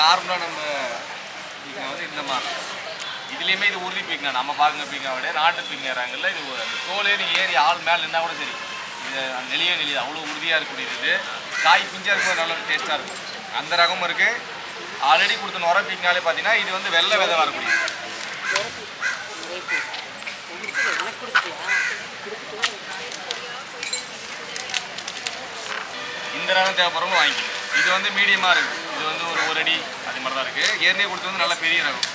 நார்மலாக நம்ம பீக்கா வந்து இந்த மாதிரி இதுலேயுமே இது உறுதி பீக்கா நம்ம பாருங்க பீக்கா விட நாட்டு பீங்கிறாங்கல்ல இது ஒரு- அந்த தோலே நீங்கள் ஏறி ஆள் மேலே இருந்தால் கூட சரி. இது நெளிய நெளியுது அவ்வளோ உறுதியாக இருக்கக்கூடியது இது. காய் பிஞ்சாக இருக்கும் நல்ல டேஸ்ட்டாக இருக்கும். அந்த ரகமும் இருக்குது ஆல்ரெடி கொடுத்த நுர பீங்காலே பார்த்தீங்கன்னா இது வந்து வெள்ளை விதை வரக்கூடியது இந்த ரகம் தேவைப்படுறவங்க வாங்கிக்கணும். இது வந்து மீடியமாக இருக்குது ஒரு அடி அது மாதிரி தான் இருக்குது ஏற்கனவே கொடுத்து வந்து நல்ல பெரிய ரகம்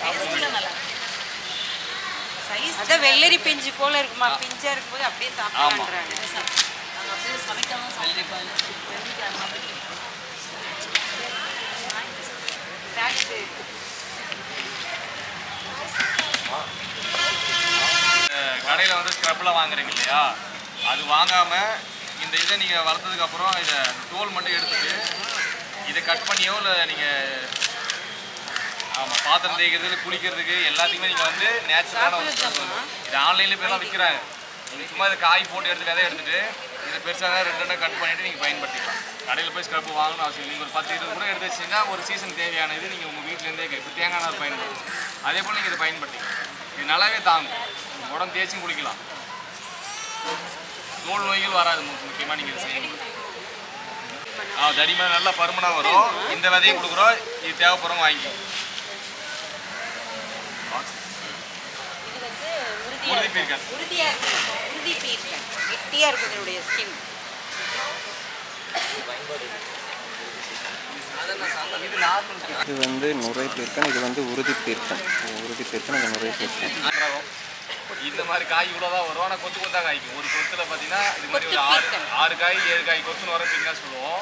அதான் வெள்ளரி பிஞ்சு போல இருக்குமா? பிஞ்சா இருக்கும்போது அப்படியே சாப்பிடலான்றாங்க. சாப்பிட்டு கடையில் வந்து ஸ்க்ரப்லாம் வாங்குறீங்க இல்லையா? அது வாங்காமல் இந்த இதை நீங்கள் வளர்த்ததுக்கப்புறம் இதை தோல் மட்டும் எடுத்துட்டு இதை கட் பண்ணியோ இல்லை நீங்கள் ஆமாம் பாத்திரம் தேய்க்கிறதுக்கு குளிக்கிறதுக்கு எல்லாத்துக்குமே நீங்கள் வந்து நேச்சுரலான ஒரு இது ஆன்லைனில் இப்போலாம் விற்கிறாங்க. நீங்கள் சும்மா இதை காய் போட்டு எடுத்து விதை எடுத்துட்டு இதை பெருசாக ரெண்டு ரெண்டாக கட் பண்ணிவிட்டு நீங்கள் பயன்படுத்திக்கலாம். கடையில் போய் ஸ்க்ரப் வாங்கணும் அவசியம் நீங்கள் ஒரு பத்து இருபது கூட எடுத்து வச்சிங்கன்னா ஒரு சீசன் தேவையான இது நீங்கள் உங்கள் வீட்டிலேருந்தே இப்போ தேங்காய் நார் பயன்படுத்தணும் அதே போல் நீங்கள் இதை பயன்படுத்திக்கலாம். இது நல்லாவே தாங்கும். உடம்பு தேய்ச்சும் குளிக்கலாம். தோல் நோய்கள் வராது முக்கியமாக நீங்கள் இதை செய்யணும் ஆ தடிமா நல்லா பருமனாக வரும். இந்த விதையை கொடுக்குறோம். இது தேவைப்படுறவங்க வாங்கிக்கலாம் இது வந்து உறுதியா உறுதி பீர்க்கன். உறுதியா இருக்கு உறுதி பீர்க்கன். கெட்டியா இருக்கும் இதனுடைய ஸ்கின் இது நார்மல் இது வந்து நுரை பீர்க்கன் இது வந்து உறுதி பீர்க்கன். உறுதி பீர்க்கன் இது நுரை பீர்க்கன். இந்த மாதிரி காய் இவ்வளோ தான் வரும். ஆனால் கொத்து கொத்தா காய்க்கும். ஒரு கொத்துல பார்த்தீங்கன்னா இது மாதிரி ஒரு ஆறு. ஆறு காய் ஏழு காய் கொத்துன்னு வரப்பீங்க சொல்லுவோம்.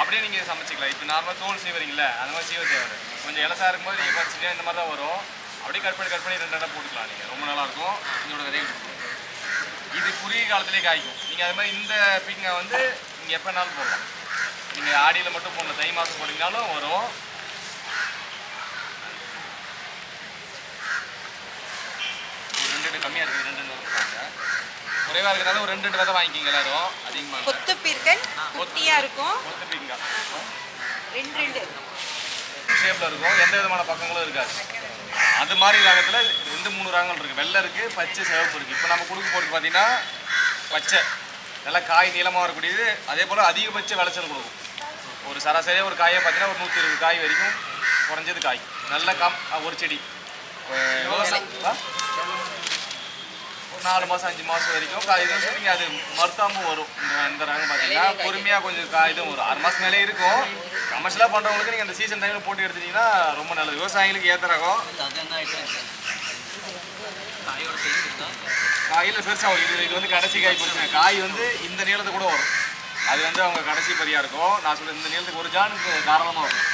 அப்படியே நீங்கள் சமைச்சிக்கலாம். இப்போ நார்மலாக தோல் சீவறீங்களே அந்த மாதிரி சீவ தேவை கொஞ்சம் இலசா இருக்கும்போது நீங்கள் பறிச்சுட்டு இந்த மாதிரி தான் வரும். அப்படியே கட் பண்ணி கட் பண்ணி ரெண்டு இடம் போட்டுக்கலாம் நீங்கள் ரொம்ப நல்லா இருக்கும். இதோட விதையை இது குறுகிய காலத்திலே காய்க்கும். நீங்கள் அது மாதிரி இந்த பீங்க வந்து நீங்கள் எப்போ வேணாலும் போடலாம். நீங்கள் ஆடியில் மட்டும் போடணும். தை மாதம் போட்டிங்கனாலும் வரும். ரெண்டு ரெண்டு கம்மியாக இருக்குது ரெண்டு ரெண்டு குறைவாக இருக்கிறதால ஒரு ரெண்டு ரெண்டு விதை வாங்கிக்கிங்க எல்லாரும். அதிகமாக. கொத்து பீர்க்கன் இருக்கும். கொத்து பீங்க ரெண்டு ரெண்டு. ஷேப்பில் இருக்கும். எந்த விதமான பக்கங்களும் இருக்காது. அது மாதிரி ரகத்தில் ரெண்டு மூணு ரகங்கள் இருக்குது வெள்ளை இருக்குது பச்சை சிவப்பு இருக்குது இப்போ நம்ம கொடுக்க போகிறது பார்த்தீங்கன்னா பச்சை. நல்லா காய் நீளமாக வரக்கூடியது. அதே போல் அதிகபட்ச விளைச்சல் கொடுக்கும். ஒரு சராசரியாக ஒரு காயை பார்த்தீங்கன்னா ஒரு நூற்றி இருபது காய் வரைக்கும் குறைஞ்சது காய். நல்ல கம் ஒரு செடி. விவசாயம் நாலு மாதம் அஞ்சு மாதம் வரைக்கும் காய் இது நீங்கள் அது மருத்தாமல் வரும். இந்த இந்த ரகம் பார்த்தீங்கன்னா பொறுமையாக கொஞ்சம் காய் இதுவும் வரும். ஆறு மாதம் மேலே இருக்கும். கமர்ஷியலாக பண்ணுறவங்களுக்கு நீங்கள் அந்த சீசன் டைமில் போட்டு எடுத்துட்டீங்கன்னா ரொம்ப நல்லது. விவசாயிகளுக்கு ஏற்ற ரகம். காயில் பெருசாக இது இது வந்து கடைசி காய் பிரச்சனை காய் வந்து இந்த நீளத்தை கூட வரும். அது வந்து அவங்க கடைசி பரியாக இருக்கும். நான் சொல்கிறேன் இந்த நீளத்துக்கு ஒரு ஜானுக்கு தாராளமாக வரும்.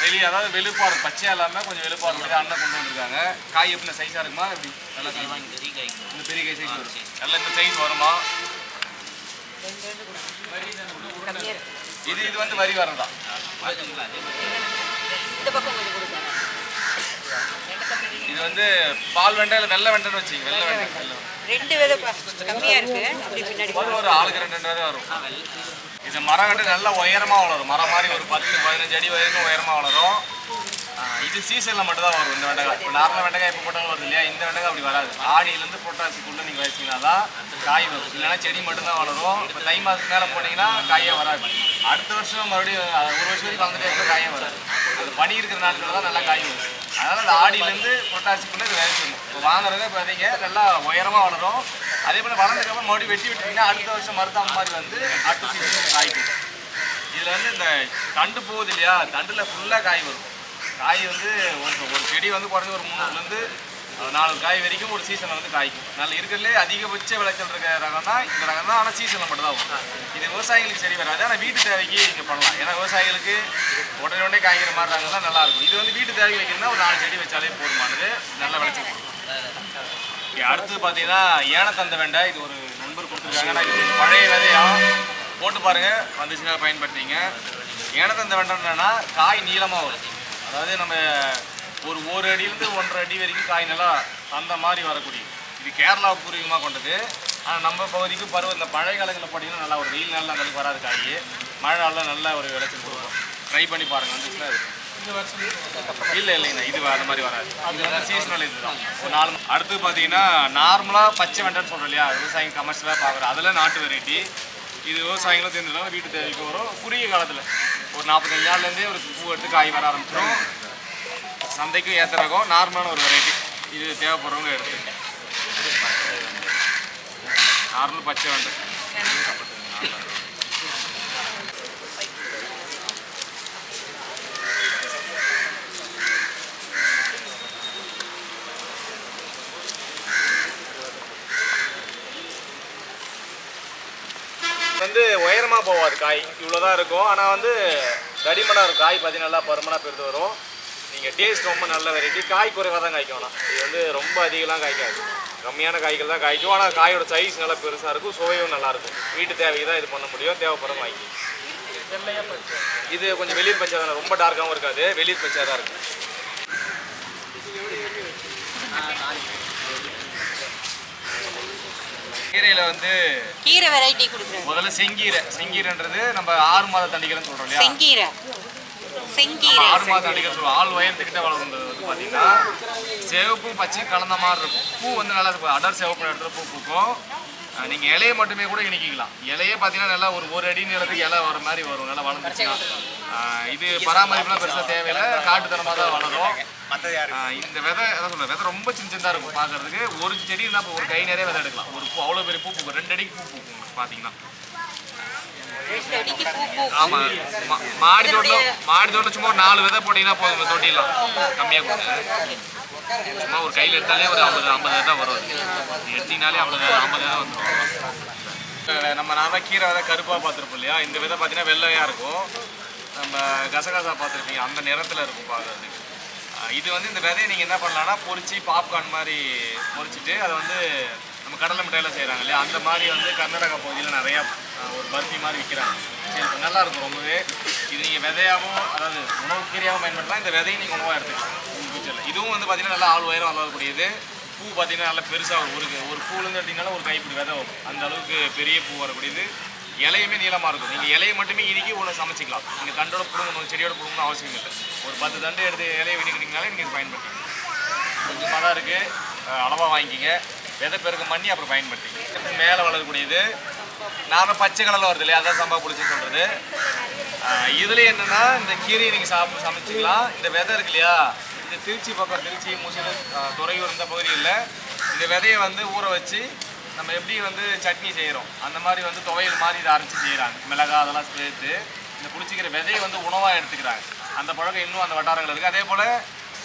வெளியே அதாவது வெளுப்பாக இருக்கும் பச்சையாக இல்லாமல் கொஞ்சம் வெளுப்பாக இருக்கும் இது அண்ணன் கொண்டு வந்திருக்காங்க. காய் எப்படி சைஸாக இருக்குமா? எப்படி? நல்லா காய். இந்த பெரிய காய் சைஸ் வரும். நல்லா இந்த சைஸ் வருமா? இது இது வந்து வரி வரதா? இது வந்து பால் வெண்டை இல்லை வெள்ளை வெண்டைன்னு வச்சுங்க வெள்ளை வெண்டை. ரெண்டு விதை பா- கம்மியா இருக்கு. அப்படி பின்னாடி ஒரு ஒரு ஆளுக்கு ரெண்டு ரெண்டு விதை வரும். இது மரம் கட்டு நல்லா உயரமாக வளரும். மரம் மாதிரி ஒரு பத்து பதினஞ்சு அடி வரைக்கும் உயரமாக வளரும். இது சீசனில் மட்டும்தான் வரும் இந்த வெண்டைக்காய். இப்போ நார்மல் வெண்டைக்காய் இப்போ போட்டாலும் வருது இல்லையா? இந்த வெண்டைக்காய் அப்படி வராது. ஆடியிலேருந்து புரட்டாசிக்குள்ளே நீங்கள் வச்சிங்கன்னா தான் காய் வரும். இல்லைன்னா செடி மட்டும்தான் வளரும். இப்போ தை மாதத்துக்கு மேலே போட்டிங்கன்னா காயே வராது. அடுத்த வருஷம் மறுபடியும் ஒரு வருஷம் வரைக்கும் வந்துட்டே இருக்க காயே வராது. அது பனி இருக்கிற நாட்கள் தான் நல்லா காய் வரும். அதனால் அந்த ஆடியிலேருந்து புரட்டாசிக்குள்ளே இது செய்யணும் இப்போ வாங்குறத பார்த்தீங்க நல்லா உயரமாக வளரும். அதே போல் வளர்ந்ததுக்கப்புறம் மறுபடியும் வெட்டி விட்டிங்கன்னா அடுத்த வருஷம் மருத்தாம மாதிரி வந்து அடுத்த சீசன் காய் இதில் வந்து இந்த தண்டு போகுது இல்லையா? தண்டில் ஃபுல்லாக காய் வரும். காய் வந்து ஒரு ஒரு செடி வந்து குறைஞ்ச ஒரு முந்நூறுலேருந்து நாலு காய் வரைக்கும் ஒரு சீசனில் வந்து காய்க்கும். நல்ல இருக்கிறதுலே அதிகபட்ச விளைச்சல் இருக்கிற ரகம் தான் இந்த ரகம் தான். ஆனால் சீசனில் மட்டும் தான் வரும். இது விவசாயிகளுக்கு சரி வராது. ஆனால் வீட்டு தேவைக்கு இங்கே பண்ணலாம். ஏன்னா விவசாயிகளுக்கு உடனே உடனே காய்கிற மாதிரி ரகம் தான் நல்லாயிருக்கும் இது வந்து வீட்டு தேவைக்கு வைக்கிறதுனா ஒரு நாலு செடி வச்சாலே போதுமானது. நல்ல விளைச்சல் கொடுக்கும். அடுத்து பார்த்தீங்கன்னா ஏனத்தந்த வெண்டை. இது ஒரு நண்பர் கொடுத்துருக்காங்க. நான் இது பழைய விதையாக போட்டு பாருங்க வந்துச்சுன்னா பயன்படுத்திங்க. ஏனத்தந்த வெண்டை என்னன்னா காய் நீளமாக வரும். அதாவது நம்ம ஒரு ஒரு அடியிலேருந்து ஒன்றரை அடி வரைக்கும் காய் நல்லா அந்த மாதிரி வரக்கூடிய இது கேரளா பூர்வீகமாக கொண்டது. ஆனால் நம்ம பகுதிக்கு பருவ இந்த பழைய காலங்களில் போட்டிங்கன்னா நல்லா ஒரு வெயில் நாளில் அந்த அளவுக்கு வராது காய். மழை நாளில் நல்ல ஒரு விளைச்சல் கொடுக்கும். ட்ரை பண்ணி பாருங்க வந்துச்சுன்னா. இல்லை இல்லைங்கண்ணா இது அந்த மாதிரி வராது. வந்து சீசனல் இதுதான் ஒரு நாலு அடுத்து பார்த்தீங்கன்னா நார்மலாக பச்சை வெண்டைன்னு சொல்கிறோம் இல்லையா? விவசாயம் கமர்ஷியலாக பார்க்குறோம் அதில் நாட்டு வெரைட்டி இது விவசாயிகளும் தெரிஞ்சதுனால வீட்டு தேவைக்கு வரும். குறுகிய காலத்தில் ஒரு நாற்பத்தஞ்சு நாள்லேருந்தே ஒரு பூ எடுத்து காய் வர ஆரம்பிச்சிடும் சந்தைக்கும் ஏற்ற ரகம் நார்மலான ஒரு வெரைட்டி இது தேவைப்படுறவங்க எடுத்து நார்மல் பச்சை வேண்டும் வந்து உயரமாக போகாது காய். இவ்வளோ தான் இருக்கும். ஆனால் வந்து தடிமனாக இருக்கும் காய் பார்த்தீங்கன்னா நல்லா பருமனாக பெருத்து வரும். நீங்கள் டேஸ்ட் ரொம்ப நல்ல வெரைட்டி காய் குறைவாக தான் காய்க்கும். ஆனால் இது வந்து ரொம்ப அதிகம்லாம் காய்க்காது. கம்மியான காய்கள் தான் காய்க்கும். ஆனால் காயோட சைஸ் நல்லா பெருசாக இருக்கும். சுவையும் நல்லா இருக்கும். வீட்டு தேவைக்கு தான் இது பண்ண முடியும். தேவைப்படும் வாங்கி. இது கொஞ்சம் வெளிர் பச்சை தானே. ரொம்ப டார்க்காகவும் இருக்காது. வெளிர் பச்சை தான் இருக்கும். கீரையில் வந்து கீரை வெரைட்டி கொடுக்குறேன் முதல்ல செங்கீரை. செங்கீரைன்றது நம்ம ஆறு மாத தண்டிக்கிறேன்னு சொல்றோம் இல்லையா? செங்கீரை. செங்கீரை ஆறு மாத தண்டிக்கிற சொல்லுவோம் ஆள் உயரத்துக்கிட்ட வளர்ந்தது வந்து பார்த்தீங்கன்னா சிவப்பும் பச்சையும் கலந்த மாதிரி இருக்கும். பூ வந்து நல்லா இருக்கும். அடர் சிவப்பு இடத்துல பூ பூக்கும். அஹ் நீங்க இலையை மட்டுமே கூட இணைக்கிக்கலாம் இலையே பார்த்தீங்கன்னா நல்லா ஒரு ஒரு அடி நீளத்துக்கு இலை வர மாதிரி வரும். நல்லா வளர்ந்துச்சுன்னா. அஹ் இது பராமரிப்புலாம் பெருசாக தேவையில்லை. காட்டுத்தனமாக தான் வளரும். இந்த விதை அதான் சொல்றேன் விதை ரொம்ப சின்ன சின்னதாக இருக்கும் பார்க்கறதுக்கு. ஒரு செடி இருந்தால் இப்போ ஒரு கை நிறைய விதை எடுக்கலாம். ஒரு பூ அவ்வளோ பெரிய பூ பூக்கும். ரெண்டு அடிக்கு பூ பூக்கும் பார்த்தீங்கன்னா மாடி தோட்டம் மாடி தோட்டம் சும்மா ஒரு நாலு விதை போட்டீங்கன்னா போதும் தொட்டிடலாம் கம்மியாக கொடுத்து சும்மா ஒரு கையில் எடுத்தாலே ஒரு ஐம்பது ஐம்பது தான் வரும். எடுத்தீங்கனாலே ஐம்பது ஐம்பது தான் வந்துடும் நம்ம நான் தான் கீரை விதை கருப்பாக பார்த்துருப்போம் இல்லையா? இந்த விதை பார்த்தீங்கன்னா வெள்ளையாக இருக்கும். நம்ம கசகசா பார்த்துருப்பீங்க அந்த நிறத்தில் இருக்கும் பார்க்குறதுக்கு. இது வந்து இந்த விதையை நீங்கள் என்ன பண்ணலான்னா பொறிச்சு பாப்கார்ன் மாதிரி பொரிச்சிட்டு அதை வந்து நம்ம கடலை மிட்டாயில் செய்கிறாங்க இல்லையா? அந்த மாதிரி வந்து கர்நாடகா பகுதியில் நிறையா ஒரு பர்ஃபி மாதிரி விற்கிறாங்க சரி நல்லா இருக்கும் ரொம்பவே. இது நீங்கள் விதையாகவும் அதாவது உணவுக்கீரையாகவும் பயன்படுத்தலாம். இந்த விதையை நீங்கள் உணவாக எடுத்துக்கலாம். உங்கள் ஃபியூச்சரில் இதுவும் வந்து பார்த்திங்கன்னா நல்லா ஆள் உயரம் வளரக்கூடியது. பூ பார்த்தீங்கன்னா நல்லா பெருசாக ஒரு ஒரு பூலேருந்து எடுத்தீங்கன்னா ஒரு கைப்பிடி விதை வரும். அந்த அளவுக்கு பெரிய பூ வரக்கூடியது. இலையுமே நீளமாக இருக்கும். நீங்கள் இலையை மட்டுமே இறுக்கி உள்ள சமைச்சிக்கலாம். நீங்கள் தண்டோட பிடுங்கணும் செடியோட பிடுங்கணும் அவசியம் இல்லை. ஒரு பத்து தண்டு எடுத்து இலையை இனிக்கிட்டீங்கனாலே நீங்கள் பயன்படுத்திக்கலாம். கொஞ்சமாக தான் இருக்குது அளவாக வாங்கிக்கிங்க. விதை பெருக்க பண்ணி அப்புறம் பயன்படுத்திங்க மேலே வளரக்கூடியது. நாம பச்சை கலரில் வருது இல்லையா? அதான் சம்பா பிடிச்சி சொல்கிறது இதில் என்னென்னா இந்த கீரையை நீங்கள் சாப்பிட்டு சமைச்சிக்கலாம். இந்த விதை இருக்கு இல்லையா? இந்த திருச்சி பக்கம் திருச்சி முசிறு துறையூர் இந்த பகுதியில் இந்த விதையை வந்து ஊற வச்சு நம்ம எப்படி வந்து சட்னி செய்கிறோம் அந்த மாதிரி வந்து துவையல் மாதிரி இதை அரைச்சி செய்கிறாங்க மிளகாய் அதெல்லாம் சேர்த்து இந்த புளிச்சிக்கிற விதையை வந்து உணவாக எடுத்துக்கிறாங்க. அந்த பழக்கம் இன்னும் அந்த வட்டாரங்கள் இருக்குது அதே போல்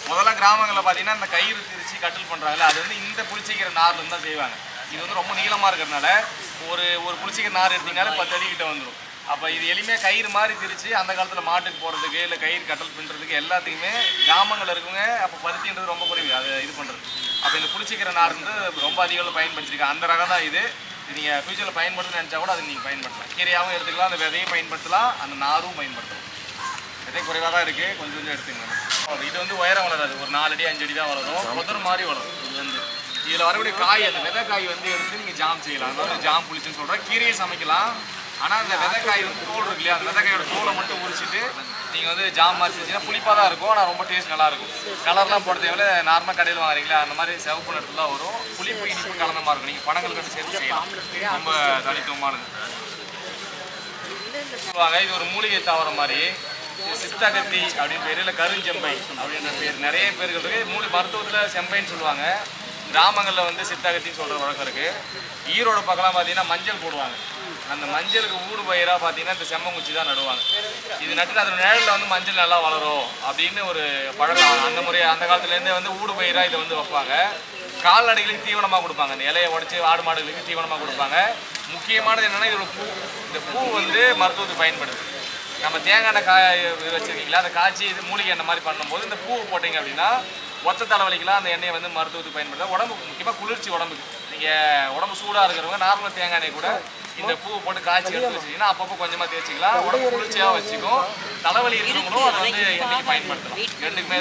முதல்ல கிராமங்களில் பார்த்தீங்கன்னா இந்த கயிறு திரிச்சு கட்டில் பண்ணுறாங்கல்ல அது வந்து இந்த புளிச்சிக்கிற நார்லேருந்து தான் செய்வாங்க. இது வந்து ரொம்ப நீளமாக இருக்கிறதுனால ஒரு ஒரு புளிச்சிக்கிற நார் எடுத்திங்கனாலே பத்து அடிக்கிட்ட வந்துடும் அப்போ இது எளிமையாக கயிறு மாதிரி திரிச்சு அந்த காலத்தில் மாட்டுக்கு போகிறதுக்கு இல்லை கயிறு கட்டல் பின்னுறதுக்கு எல்லாத்துக்குமே கிராமங்களில் இருக்கவங்க அப்போ பருத்தின்றது ரொம்ப குறைவு. அதை இது பண்ணுறது அப்போ இந்த புளிச்சிக்கிற நார் வந்து ரொம்ப அதிக அளவு பயன்படுத்திருக்காங்க அந்த ரகம் தான் இது. நீங்கள் ஃபியூச்சரில் பயன்படுத்தணும்னு நினச்சா கூட அதை நீங்கள் பயன்படுத்தலாம். கீரையாகவும் எடுத்துக்கலாம் அந்த விதையும் பயன்படுத்தலாம் அந்த நாரும் பயன்படுத்தலாம். விதை குறைவாக தான் இருக்குது கொஞ்சம் கொஞ்சம் எடுத்துக்கணும் இது வந்து உயரம் வளராது. ஒரு நாலு அடி அஞ்சு அடி தான் வளரும் புதர் மாதிரி வளரும். இது வந்து இதில் வரக்கூடிய காய் அந்த விதை காய் வந்து எடுத்து நீங்கள் ஜாம் செய்யலாம். அதாவது ஜாம் புளிச்சுன்னு சொல்கிறேன் கீரையை சமைக்கலாம். ஆனால் அந்த விதைக்காய் வந்து தோல் இருக்கு இல்லையா அந்த விதைக்காயோட தோலை மட்டும் உரிச்சிட்டு நீங்கள் வந்து ஜாம் மாதிரி செஞ்சீங்கன்னா புளிப்பாக தான் இருக்கும் ஆனால் ரொம்ப டேஸ்ட் நல்லாயிருக்கும் கலர்லாம் போட தேவையில்ல நார்மலாக கடையில் வாங்குறீங்களா அந்த மாதிரி சிவப்பு நிறத்துல தான் வரும். புளிப்பு இனிப்பு கலந்த மாதிரி இருக்கும். நீங்கள் பணங்கள் கண்டு சேர்த்து செய்யலாம். ரொம்ப தனித்துவமானது. சொல்லுவாங்க இது ஒரு மூலிகை தாவரம் மாதிரி. சித்தகத்தி அப்படின்னு பேர் இல்லை கருஞ்செம்பை அப்படின்ற பேர். நிறைய பேர்கள் இருக்குது மூலி மருத்துவத்தில் செம்பைன்னு சொல்லுவாங்க. கிராமங்களில் வந்து சித்தகத்தின்னு சொல்கிற வழக்கம் இருக்குது ஈரோடு பக்கம்லாம் பார்த்தீங்கன்னா மஞ்சள் போடுவாங்க. அந்த மஞ்சளுக்கு ஊடு பயிராக பார்த்தீங்கன்னா இந்த செம்மங்குச்சி தான் நடுவாங்க. இது நட்டு அதோட நிழலில் வந்து மஞ்சள் நல்லா வளரும் அப்படின்னு ஒரு பழக்கம். அந்த முறை அந்த காலத்துலேருந்தே வந்து ஊடு பயிராக இதை வந்து வைப்பாங்க. கால்நடைகளுக்கு தீவனமாக கொடுப்பாங்க. அந்த இலையை உடச்சி ஆடு மாடுகளுக்கு தீவனமாக கொடுப்பாங்க. முக்கியமானது என்னென்னா இதோட பூ. இந்த பூ வந்து மருத்துவத்துக்கு பயன்படுது. நம்ம தேங்காய் எண்ணெய் வச்சுருக்கீங்களா வச்சிருக்கீங்களா? அதை காய்ச்சி இது மூலிகை எண்ணெய் மாதிரி பண்ணும்போது இந்த பூவை போட்டிங்க அப்படின்னா ஒத்த தலைவலிக்கெலாம் அந்த எண்ணெயை வந்து மருத்துவத்துக்கு பயன்படுது. உடம்புக்கு முக்கியமாக குளிர்ச்சி உடம்புக்கு. நீங்கள் உடம்பு சூடாக இருக்கிறவங்க நார்மல் தேங்காய் எண்ணெய் கூட இந்த பூவை போட்டு காய்ச்சி எடுத்து வச்சிங்கன்னா அப்பப்போ கொஞ்சமாக தேய்ச்சிக்கலாம். உடம்பு குளிர்ச்சியாக வச்சுக்கும். தலைவலி இருக்கிறவங்களும் அதை வந்து எண்ணெய்க்கு பயன்படுத்தலாம். ரெண்டுக்குமே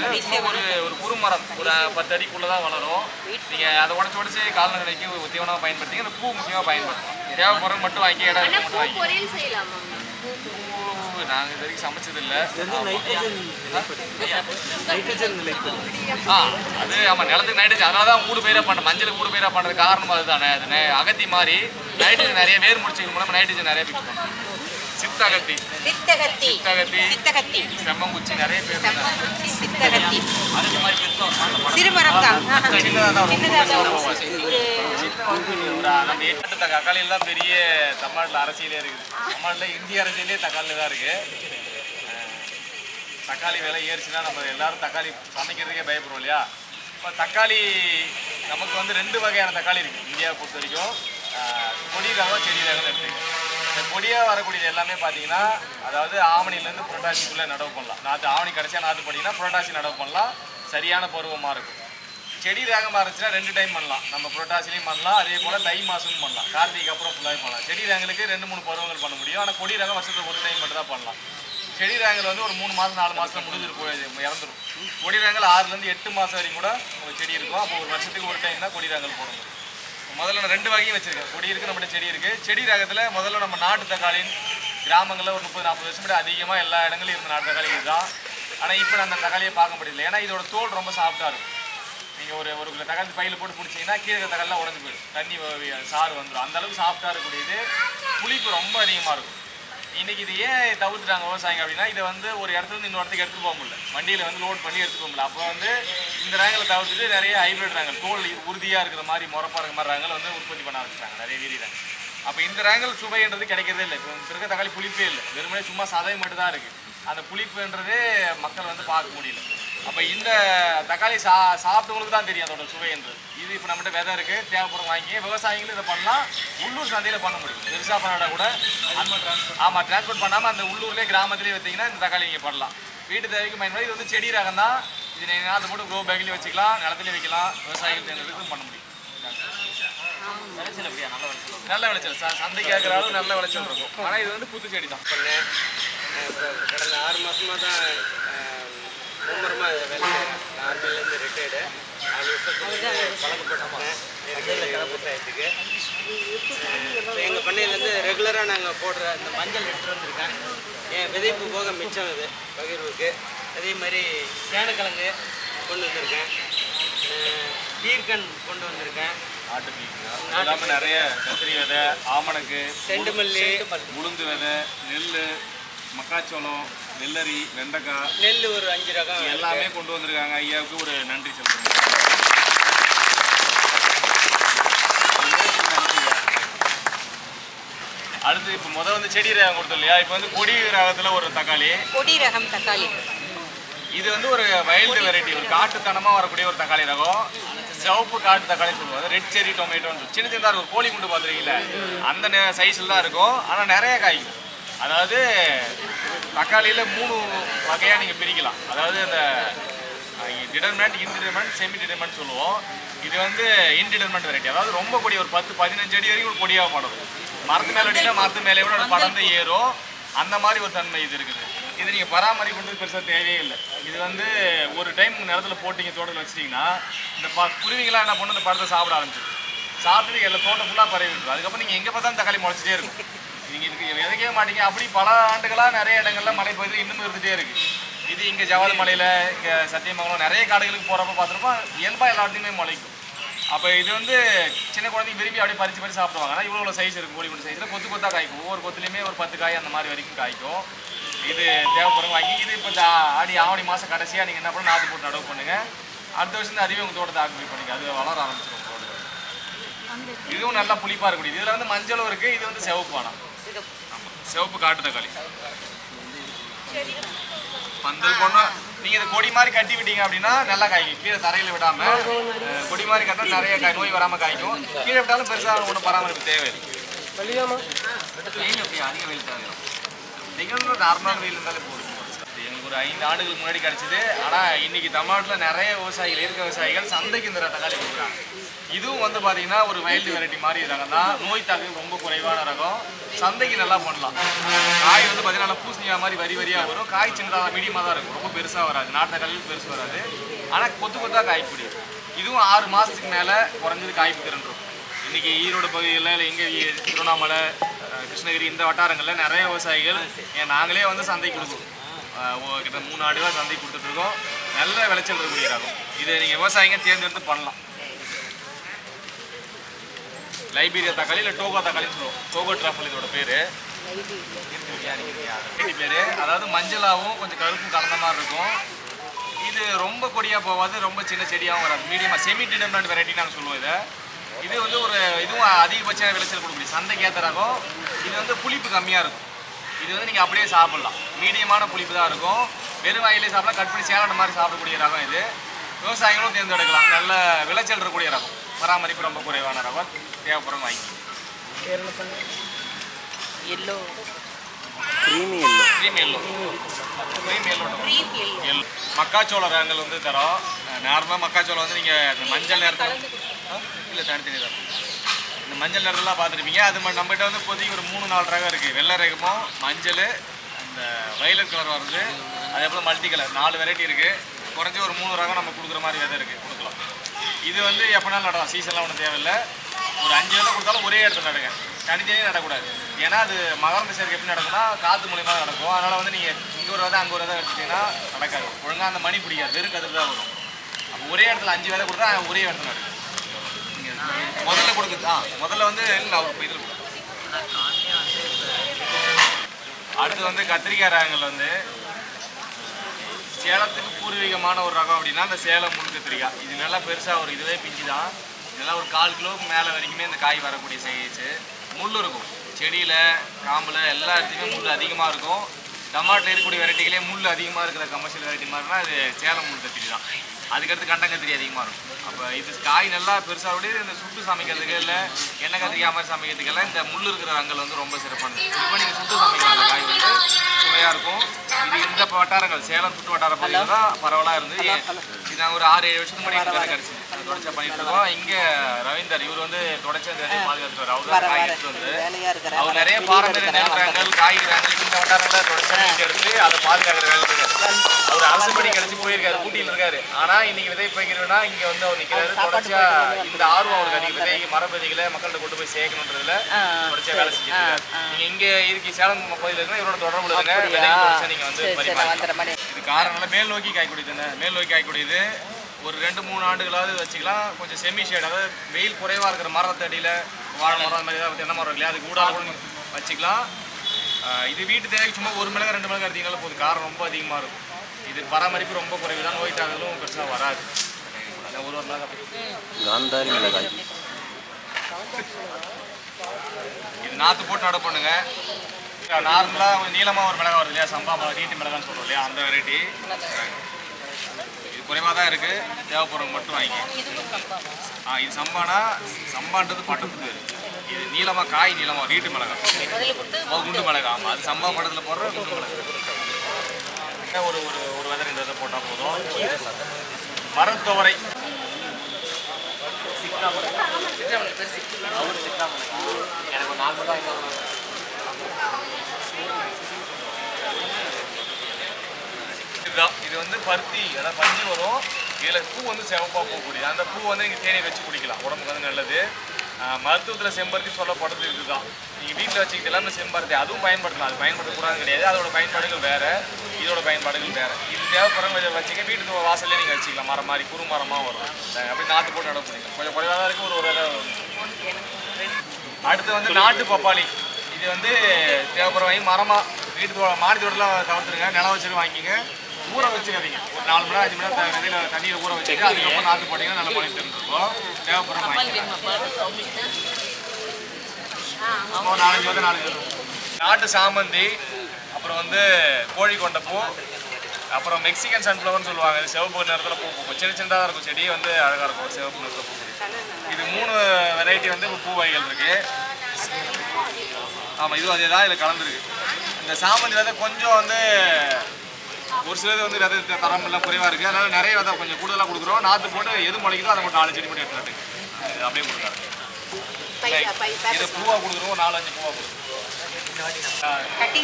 ஒரு ஒரு குறுமரம் ஒரு பத்து அடிக்குள்ளே தான் வளரும். நீங்கள் அதை உடச்சி உடச்சி கால்நடைக்கு தீவனமாக பயன்படுத்திங்க. அந்த பூ முக்கியமாக பயன்படுத்தலாம். தேவைப்படுறது மட்டும் வாங்கி இடம் மட்டும் வாங்கி. செய்யலாமா நாங்கள் இது வரைக்கும் சமைச்சது இல்லை. நைட்ரஜன் ஆ? அது ஆமாம் நிலத்துக்கு நைட்ரஜன் அதனால தான் ஊடு பயிராக பண்ண மஞ்சள் ஊடு பயிராக பண்ணுறது காரணம் அதுதானே. அது அகத்தி மாதிரி நைட்ரஜன் நிறைய வேர் முடிச்சது மூலமாக நைட்ரஜன் நிறைய பிக்ஸ் பண்ணும் சித்தகத்தி. சித்தகத்தி. சித்தகத்தி. சித்தகத்தி. செம்மங்குச்சி நிறைய பேர் சித்தகத்தி. அது மாதிரி பெருசா ஒரு மரம். சிறுமரம் தான் சின்னதா தான் ரொம்ப சின்னதா பெருசா தான் போகாது. சின்ன வந்து ஒரு நம்ம எட்டு தக்காளியில் தான் பெரிய தமிழ்நாட்டில் அரசியலே இருக்குது. தமிழ்நாட்டில் இந்திய அரசியலே தக்காளி தான் இருக்குது தக்காளி விலை ஏறிச்சுன்னா நம்ம எல்லாரும் தக்காளி சமைக்கிறதுக்கே பயப்படுறோம் இல்லையா? இப்போ தக்காளி நமக்கு வந்து ரெண்டு வகையான தக்காளி இருக்குது இந்தியாவை பொறுத்த வரைக்கும் கொடி ரகம் செடி ரகம்னு எடுத்துக்கோங்க இந்த கொடியாக வரக்கூடியது எல்லாமே பார்த்தீங்கன்னா அதாவது ஆவணிலேருந்து புரட்டாசிக்குள்ளே நடவு பண்ணலாம். நாற்று ஆவணி கடைசியாக நாற்று பண்ணிங்கன்னா புரட்டாசி நடவு பண்ணலாம். சரியான பருவமாக இருக்கும். செடி ரேகமாக இருந்துச்சுன்னா ரெண்டு டைம் பண்ணலாம். நம்ம புரட்டாசிலையும் பண்ணலாம். அதே போல் தை மாதமும் பண்ணலாம். கார்த்திகை அப்புறம் ஃபுல்லாகவே பண்ணலாம். செடி ரகங்களுக்கு ரெண்டு மூணு பருவங்கள் பண்ண முடியும். ஆனால் கொடி ரேகம் வருஷத்துக்கு ஒரு டைம் மட்டும் தான் பண்ணலாம். செடி ரேங்கல் வந்து ஒரு மூணு மாதம் நாலு மாதத்தில் முடிஞ்சிருக்கும் இறந்துடும் கொடி ரேங்கல் ஆறுலேருந்து எட்டு மாதம் வரைக்கும் கூட செடி இருக்கும். அப்போ ஒரு வருஷத்துக்கு ஒரு டைம் தான் கொடி ரேங்கல் போடணும். முதல்ல நான் ரெண்டு வகையும் வச்சுருக்கேன். கொடி இருக்குது நம்மகிட்ட செடி இருக்குது செடி ரகத்தில் முதல்ல நம்ம நாட்டு தக்காளின்னு கிராமங்களில் ஒரு முப்பது நாற்பது வருஷம் அதிகமாக எல்லா இடங்களையும் இருந்த நாட்டு தக்காளி இதுதான். ஆனால் இப்போ அந்த தக்காளியை பார்க்க முடியல. ஏன்னா இதோட தோல் ரொம்ப சாஃப்டாக இருக்கும். நீங்கள் ஒரு ஒரு கிலோ தக்காளி பையில் போட்டு பிடிச்சிங்கன்னா கீழே தக்காளிலாம் உடஞ்சி போயிடும். தண்ணி சாறு வந்துடும் அந்தளவுக்கு சாஃப்ட்டாக சாஃப்டாக இருக்கக்கூடியது. புளிப்பு ரொம்ப அதிகமாக இருக்கும். இன்றைக்கி இது ஏன் தவிர்த்துட்டாங்க விவசாயிங்க அப்படின்னா இதை வந்து ஒரு இடத்துல இருந்து இன்னொரு இடத்துக்கு எடுத்துகிட்டு போக முடியல. வண்டியில் வந்து லோட் பண்ணி எடுத்துட்டு போக முடியல. அப்போ வந்து இந்த ரேங்களை தவிர்த்துட்டு நிறைய ஹைப்ரிட் ரேங்கல் தோல் உறுதியாக இருக்கிற மாதிரி முறப்பாக இருக்கிற மாதிரி ரேங்கல் வந்து உற்பத்தி பண்ண ஆரம்பிச்சிட்டாங்க நிறைய வீரி ரேங்கல் அப்போ இந்த ரேங்கல் சுவைன்றது கிடைக்கிறதே இல்லை. இப்போ இருக்க தக்காளி புளிப்பே இல்லை. வெறுமனே சும்மா சதை மட்டும் தான் இருக்குது அந்த புளிப்புன்றதே மக்கள் வந்து பார்க்க முடியல. அப்போ இந்த தக்காளி சா சாப்பிட்டவங்களுக்கு தான் தெரியும் அதோட சுவைன்றது. இது இப்போ நம்மகிட்ட விதை இருக்குது தேவைப்படும் வாங்கி விவசாயிகளும் இதை பண்ணலாம் உள்ளூர் சந்தையில் பண்ண முடியும். பெருசாக பண்ணாட கூட ஆமாம் டிரான்ஸ்போர்ட் பண்ணாமல் அந்த உள்ளூர்லேயே கிராமத்துலேயே வைத்தீங்கன்னா இந்த தக்காளி நீங்கள் பண்ணலாம் வீட்டு தேவைக்கு பயன்படுத்தி இது வந்து செடி ரகம் தான் இது நீங்கள் அதை போட்டு க்ரோ பேக்லேயும் வச்சுக்கலாம் நிலத்துலேயும் வைக்கலாம். விவசாயிகள் தேர்ந்தெடுத்து பண்ண முடியும். நல்ல விளைச்சல். நல்ல விளைச்சல் ச- சந்தைக்கு கேட்குற அளவு நல்ல விளைச்சல் இருக்கும். ஆனால் இது வந்து புத்து செடி தான் ஆறு மாசமா தான் அஹ், மும்முரமா இதை வேலை ஆர்மிலேருந்து ரிட்டையர்டு நாலு வருஷத்துக்கு பழக்கப்பட்டிருக்கேன் எனக்கு விவசாயத்துக்கு எங்கள் பண்ணையிலேருந்து ரெகுலராக நாங்கள் போடுற இந்த மஞ்சள் எடுத்துகிட்டு வந்திருக்கேன். என் விதைப்பு போக மிச்சம் இது பகிர்வுக்கு. அதே மாதிரி சேனக்கிழங்கு கொண்டு வந்திருக்கேன். பீர்க்கன் கொண்டு வந்திருக்கேன். இல்லாமல் நிறைய கத்திரி விதை ஆமணக்கு செண்டுமல்லி உளுந்து விதை நெல் மக்காச்சோளம் வெள்ளரி வெண்டைக்காய் நெல் ஒரு அஞ்சு ரகம் எல்லாமே கொண்டு வந்திருக்காங்க. ஐயாவுக்கு ஒரு நன்றி சொல்றேன் அடுத்து இப்போ முத வந்து செடி ரகம் கொடுத்தோம் இல்லையா? இப்போ வந்து கொடி ரகத்தில் ஒரு தக்காளி. கொடி ரகம் தக்காளி. இது வந்து ஒரு வைல்டு வெரைட்டி ஒரு காட்டுத்தனமாக வரக்கூடிய ஒரு தக்காளி ரகம். சிவப்பு காட்டு தக்காளி சொல்லுவாங்க ரெட் செரி டொமேட்டோன்னு சின்ன சின்னதாக இருக்கும். கோழி குண்டு பார்த்துருக்கீங்களா அந்த சைஸில் தான் இருக்கும். ஆனால் நிறைய காய்க்கும். அதாவது தக்காளியில் மூணு வகையாக நீங்கள் பிரிக்கலாம். அதாவது அந்த டிடர்மெண்ட் இன்டிடர்மெண்ட் செமி டிடர்மெண்ட் சொல்லுவோம். இது வந்து இன்டிடர்மெண்ட் வெரைட்டி அதாவது ரொம்ப கொடி ஒரு பத்து பதினஞ்சு அடி வரைக்கும் ஒரு கொடியாக படரும் மரத்து மேலே அடினா மரத்து மேலே விட படர்ந்து ஏறும். அந்த மாதிரி ஒரு தன்மை இது இருக்குது. இது நீங்கள் பராமரிக்கிறது பெருசாக தேவையே இல்லை. இது வந்து ஒரு டைம் நிலத்துல போட்டீங்க தோட்டத்தில் வச்சிட்டிங்கன்னா இந்த ப குருவிங்களாம் என்ன பண்ணு இந்த பழத்தை சாப்பிட ஆரம்பிச்சிடும். சாப்பிட்டுட்டு எல்லா தோட்டம் ஃபுல்லாக பரவி விட்டுரும். அதுக்கப்புறம் நீங்கள் எங்கே பார்த்தாலும் தக்காளி முளைச்சிட்டே இருக்கும். நீங்கள் இதுக்கு விதைக்கவே மாட்டீங்க. அப்படி பல ஆண்டுகளாக நிறைய இடங்கள்ல மழை பெய்து இன்னும் இருந்துகிட்டே இருக்கு. இது இங்கே ஜவாது மலையில் இங்கே சத்தியமங்கலம் நிறைய காடுகளுக்கு போகிறப்ப பார்த்துருப்போம். இயல்பாக எல்லா இடத்துலையுமே முளைக்கும். அப்போ இது வந்து சின்ன குழந்தைங்க விரும்பி அப்படியே பறிச்சு பறிச்சு சாப்பிடுவாங்க. ஆனால் இவ்வளோ சைஸ் இருக்கும் கோழி குண்டு சைஸில் கொத்து கொத்தா காய்க்கும். ஒவ்வொரு கொத்துலையுமே ஒரு பத்து காய் அந்த மாதிரி வரைக்கும் காய்க்கும். இது தேவைப்படுறவங்க வாங்கி இது இப்போ இந்த ஆடி ஆவணி மாதம் கடைசியாக நீங்கள் என்ன பண்ணணும்? நாற்று போட்டு நடவு பண்ணுங்க. அடுத்த வருஷம் அதுவே உங்கள் தோட்டத்தை ஆக்குபை பண்ணுங்க அது வளர ஆரம்பிச்சிடும் இதுவும் நல்லா புளிப்பாக இருக்கக்கூடிய இதில் வந்து மஞ்சளும் இருக்குது இது வந்து சிவப்பு வேணாம் சிவப்பு காட்டு தக்காளி. பந்தல் பொண்ணு நீங்க இதை கொடி மாதிரி கட்டி விட்டீங்க அப்படின்னா நல்லா காய்க்கும். கீழே தரையில விடாம கொடி மாதிரி கட்டினா நிறைய காய் நோய் வராம காய்க்கும். கீழே விட்டாலும் பெருசா ஒன்றும் பராமரிப்பு தேவையில்லை. அதிக வெயில் தேவை நீங்கள் நார்மலான வெயில் இருந்தாலே போதும். எங்களுக்கு ஒரு ஐந்து ஆண்டுகளுக்கு முன்னாடி கிடைச்சது. ஆனால் இன்னைக்கு தமிழ்நாட்டில் நிறைய விவசாயிகள் இயற்கை விவசாயிகள் சந்தைக்கு இந்த தக்காளி கொடுக்குறாங்க. இதுவும் வந்து பார்த்தீங்கன்னா ஒரு வைல்டு வெரைட்டி மாதிரி ரகம் தான் நோய் தாக்கம் ரொம்ப குறைவான ரகம். சந்தைக்கு நல்லா பண்ணலாம் காய் வந்து பார்த்தீங்கன்னா நல்லா பூசணியா மாதிரி வரி வரியாக வரும். காய் சின்னதாக மீடியமாக தான் இருக்கும். ரொம்ப பெருசாக வராது. நாட்டு பெருசு வராது. ஆனால் கொத்து கொத்தாக காய்க்கூடிய இதுவும் ஆறு மாதத்துக்கு மேலே குறைஞ்சது காய்ப்பு திறன் இருக்கும். ஈரோடு பகுதியில் இல்லை இங்கே திருவண்ணாமலை கிருஷ்ணகிரி இந்த வட்டாரங்களில் நிறைய விவசாயிகள் ஏன் நாங்களே வந்து சந்தைக்கு கொடுக்குறோம் ஓ- கிட்ட மூணு ஆண்டுகளாக சந்தைக்கு கொடுத்துட்ருக்கோம் நல்ல விளைச்சல் இருக்கக்கூடிய ரகம். இதை நீங்கள் விவசாயிங்க தேர்ந்தெடுத்து பண்ணலாம். லைபீரியா தக்காளி இல்லை டோகோ தக்காளின்னு சொல்லுவோம் டோகோ ட்ராஃபல் இதோட பேர். பேர். அதாவது மஞ்சளாகவும் கொஞ்சம் கருப்பும் கலந்த மாதிரி இருக்கும். இது ரொம்ப கொடியாக போகாது ரொம்ப சின்ன செடியாகவும் வராது. மீடியமாக செமி டிடர்மெண்ட் வெரைட்டி நாங்கள் சொல்லுவோம் இதை. இது வந்து ஒரு இதுவும் அதிகபட்ச விளைச்சல் கொடுக்கக்கூடிய சந்தைக்கு ஏற்ற ரகம். இது வந்து புளிப்பு கம்மியாக இருக்கும். இது வந்து நீங்கள் அப்படியே சாப்பிட்லாம். மீடியமான புளிப்பு தான் இருக்கும். வெறும் வாயிலே சாப்பிடலாம். கட் பண்ணி சேலட் மாதிரி சாப்பிடக்கூடிய ரகம் இது. விவசாயிகளும் தேர்ந்தெடுக்கலாம். நல்ல விளைச்சல் இருக்கக்கூடிய ரகம். பராமரிப்பு ரொம்ப குறைவான ரகம் தேவைப்படும் வாங்கி. Yellow. Creamy yellow cream yellow cream yellow cream yellow L மக்காச்சோள ரகங்கள் வந்து தரோம். நார்மலாக மக்காச்சோளம் வந்து நீங்கள் இந்த மஞ்சள் நேரத்தில் இல்லை தனித்தனி தான் இந்த மஞ்சள் நேரத்தெல்லாம் பார்த்துருப்பீங்க. அது நம்மகிட்ட வந்து இப்போதைக்கு ஒரு மூணு நாலு ரகம் இருக்குது வெள்ளை ரகமும் மஞ்சள் அந்த வயலட் கலர் வருது அதே போல் மல்டி கலர் நாலு வெரைட்டி இருக்குது குறைஞ்ச ஒரு மூணு ரகம் நம்ம கொடுக்குற மாதிரி விதை இருக்குது கொடுக்கலாம். இது வந்து எப்போனாலும் நடலாம் சீசன்லாம் ஒன்றும் தேவையில்லை. ஒரு அஞ்சு விதை கொடுத்தாலும் ஒரே இடத்துல நடுங்க. தனித்தனியாக நடக்கூடாது ஏன்னா அது மகரந்த சேர்க்கை எப்படி நடக்கும்னா காற்று மூலியமாக நடக்கும். அதனால் வந்து நீங்கள் இங்கே ஒரு விதை அங்கே ஒரு விதை எடுத்துட்டீங்கன்னா நடக்காது. ஒழுங்காக அந்த மணி பிடிக்காது. வெறும் கதிர் தான் வரும். அப்போ ஒரே இடத்துல அஞ்சு விதை கொடுத்தா ஒரே இடத்துல நடக்கும் முதல்ல கொடுக்குது ஆ முதல்ல வந்து இல்லை அவர் இதில் அடுத்து வந்து கத்திரிக்காய் ராகங்கள் வந்து சேலத்துக்கு பூர்வீகமான ஒரு ரகம் அப்படின்னா அந்த சேலம் முன் கத்திரிக்காய். இது நல்லா பெருசாக ஒரு இதுவே பிஞ்சு தான் இதெல்லாம் ஒரு கால் கிலோவுக்கு மேலே வரைக்குமே இந்த காய் வரக்கூடிய செய்யிச்சு முள் இருக்கும். செடியில் காம்பில் எல்லா இடத்துலையுமே முள் அதிகமாக இருக்கும். டமாட்டில் இருக்கக்கூடிய வெரைட்டிகளே முள் அதிகமாக இருக்கிற கமர்ஷியல் வெரைட்டி மாதிரினா அது சேலம் முள் கத்திரி தான். அதுக்கடுத்து கண்டங்கத்திரி அதிகமாக இருக்கும் அப்போ இது காய் நல்லா பெருசாக விட இந்த சுட்டு சமைக்கிறதுக்கு இல்லை எண்ணெய் கத்திரிக்காய் மாதிரி சமைக்கிறதுக்கெல்லாம் இந்த முள் இருக்கிற ரங்கல் வந்து ரொம்ப சிறப்பானது. இப்போ நீங்கள் சுட்டு சமைக்கலாம் அந்த காய் வந்து. சுவையாக இருக்கும். இது இந்த வட்டாரங்கள் சேலம் சுற்று வட்டார பகுதியில் தான் பரவலாக இருந்து. இது நாங்கள் ஒரு ஆறு ஏழு வருஷத்துக்கு முன்னாடி வேலை கிடச்சி தொடர்ச்சியாக பண்ணிட்டு இருக்கோம். இங்கே ரவீந்தர் இவர் வந்து தொடர்ச்சியாக பாதுகாத்துட்டு அவர் காய் எடுத்து வந்து. அவர் நிறைய பாரம்பரிய நெல் ரகங்கள் காய்கறி வட்டாரங்களில் தொடர்ச்சியாக நெல் எடுத்து அதை பாதுகாக்கிற வேலை அவர் அரசுப்படி கிடைச்சி போயிருக்காரு ஊட்டியில் இருக்காரு. ஆனா இன்னைக்கு விதை பயிர்னா இங்க வந்து அவர் நிக்கிறாரு. தொடர்ச்சியா இந்த ஆர்வம் அவருக்கு அதிக விதை மரபதிகளை மக்கள்கிட்ட கொண்டு போய் சேர்க்கணுன்றதுல தொடர்ச்சியா வேலை செஞ்சுட்டு இருக்காரு. நீங்க இங்க இருக்கு சேலம் பகுதியில் இருக்கா இவரோட தொடர்பு இருங்க. தொடர்ச்சியா நீங்க வந்து பரிமாறிக்கலாம். இது காரணம் மேல் நோக்கி காய்க்கூடியது மேல் நோக்கி காய்க்கூடியது ஒரு ரெண்டு மூணு ஆண்டுகளாவது வச்சுக்கலாம். கொஞ்சம் செமி ஷேட் அதாவது வெயில் குறைவாக இருக்கிற மரத்தடியில் வாழை மரம் அந்த மாதிரி ஏதாவது தென்னை மரம் இல்லையா அது கூட வச்சுக்கலாம். இது வீட்டு தேவைக்கு சும்மா ஒரு மிளகா ரெண்டு மிளகா எடுத்தீங்கனாலும் போதும். காரம் ரொம்ப அதிகமாக இருக்கும். இது பராமரிப்பு ரொம்ப குறைவு. தான் நோய் தாக்குதலும் பெருசாக வராது. ஒரு ஒரு மிளகா காந்தாரி மிளகாய். இது நாற்று போட்டு நட பண்ணுங்க. நார்மலாக நீளமாக ஒரு மிளகா வருது இல்லையா? சம்பா மிளகா நீட்டு மிளகான்னு சொல்கிறோம் இல்லையா? அந்த வெரைட்டி இது குறைவாக தான் இருக்குது தேவைப்படுறவங்க மட்டும் வாங்கிக்க ஆ இது சம்பானா சம்பான்றது பட்டத்துக்கு இது நீளமாக காய் நீளமாக வீட்டு மிளகா. ஓ, குண்டு மிளகா. ஆமாம் அது சம்பா படத்தில் போடுற குண்டு மிளகா. ஒரு ஒரு ஒரு விதை ரெண்டு விதை போட்டால் போதும். மரத்துவரை இதுதான். இது வந்து பருத்தி. அதாவது பஞ்சு வரும். இதில் பூ வந்து செவப்பாக போகக்கூடியது அந்த பூ வந்து நீங்கள் தேனி வச்சு குடிக்கலாம். உடம்புக்கு வந்து நல்லது. மருத்துவத்தில் செம்பருத்தி சொல்லப்படுறது இதுதான். நீங்கள் வீட்டில் வச்சுக்கிட்டு எல்லாமே செம்பருத்தி அதுவும் பயன்படுத்தலாம். அது பயன்படுத்தக்கூடாது கிடையாது. அதோட பயன்பாடுகள் வேறு இதோட பயன்பாடுகள் வேறு. இது தேவைப்படுறவங்க வச்சுக்க வீட்டுக்கு வாசல்லே நீங்கள் வச்சுக்கலாம். மரம் மாதிரி குறு மரமாக வரும். அப்படி நாற்று போட்டு நடவு முடியும் கொஞ்சம் குறைவாக தான் இருக்குது ஒரு ஒரு அடுத்து வந்து நாட்டு பப்பாளி. இது வந்து தேவைப்படுறவங்க மரமாக வீட்டு மாடி தோட்டலாம் தவிர்த்துருங்க நிலம் வச்சுட்டு வாங்கிங்க. ஊற வச்சுக்காதீங்க. ஒரு நாலு மணி நேரம் அஞ்சு மணி நேரம் தண்ணியில் ஊற வச்சுட்டு அதுக்கப்புறம் நாற்று போட்டிங்கன்னா நல்ல பழம் தெரிஞ்சிருக்கும். தேவைப்படுறவங்க வாங்கிக்கலாம். நாலஞ்சு வந்து நாலஞ்சு. நாட்டு சாமந்தி அப்புறம் வந்து கோழி கொண்ட பூ அப்புறம் மெக்சிகன் சன்ஃப்ளவர்னு சொல்லுவாங்க. இது சிவப்பு நிறத்தில் பூ பூக்கும். சின்ன சின்னதாக இருக்கும். செடி வந்து அழகாக இருக்கும். சிவப்பு நிறத்தில் பூ. இது மூணு வெரைட்டி வந்து பூ வகைகள் இருக்குது ஆமாம் இதுவும் அதே தான் இதில் கலந்துருக்கு. இந்த சாமந்தி விதை கொஞ்சம் வந்து ஒரு சிலது வந்து விதை தரம் எல்லாம் குறைவாக இருக்குது அதனால் நிறைய விதை கொஞ்சம் கூடுதலாக கொடுக்குறோம். நாற்று போட்டு எது முளைக்குதோ அதை மட்டும் நாலு செடி மட்டும் எடுத்துட்டு அப்படியே கொடுக்குறாங்க. இது பூவாக கொடுக்குறோம். ஒரு நாலு அஞ்சு பூவாக கொடுக்குறோம்